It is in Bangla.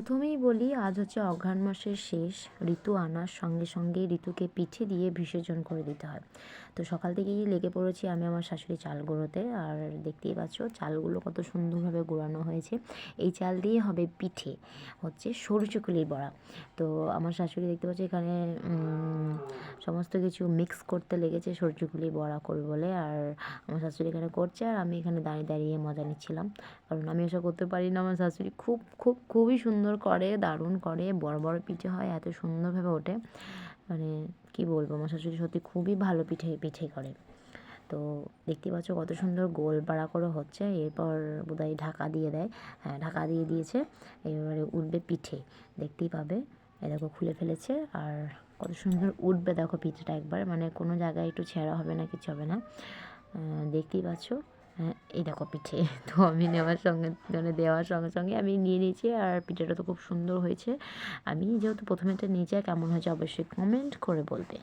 প্রথমেই বলি, আজ হচ্ছে অঘ্রাণ মাসের শেষ। ঋতু আনার সঙ্গে সঙ্গে ঋতুকে পিঠে দিয়ে বিসর্জন করে দিতে হয়। তো সকাল থেকেই লেগে পড়েছি আমি আমার শাশুড়ি চাল গুঁড়োতে আর দেখতেই পাচ্ছ, চালগুলো কত সুন্দরভাবে গুঁড়ানো হয়েছে। এই চাল দিয়ে হবে পিঠে, হচ্ছে সরু বড়া। তো আমার শাশুড়ি দেখতে পাচ্ছি এখানে সমস্ত কিছু মিক্স করতে লেগেছে সরু বড়া করবে বলে। আর আমার শাশুড়ি এখানে করছে আর আমি এখানে দাঁড়িয়ে দাঁড়িয়ে মজা নিচ্ছিলাম। কারণ আমি এসব করতে পারি না। আমার শাশুড়ি খুব খুব, খুবই সুন্দর করে, দারুণ করে, বড় বড় পিঠে হয়, এত সুন্দরভাবে ওঠে। মানে কি বলব, আমার শাশুড়ি সত্যি খুবই ভালো পিঠে পিঠে করে। তো দেখতে পাচ্ছ কত সুন্দর গোল পাড়া করে হচ্ছে, এরপর বোধহয় ঢাকা দিয়ে দেয়। হ্যাঁ ঢাকা দিয়ে দিয়েছে, এবারে উঠবে পিঠে, দেখতেই পাবে। এ দেখো খুলে ফেলেছে, আর কত সুন্দর উঠবে দেখো পিঠেটা একবার মানে কোনো জায়গায় একটু ছেঁড়া হবে না, কিছু হবে না। দেখতেই পাচ্ছ। এই দেখো পিঠে। তো আমি নেওয়ার সঙ্গে মানে দেওয়ার সঙ্গে সঙ্গে আমি নিয়ে নিয়েছি আর পিঠেটা তো খুব সুন্দর হয়েছে। আমি যেহেতু প্রথমে এটা নিয়েছি আর কেমন হয়েছে অবশ্যই কমেন্ট করে বলবে।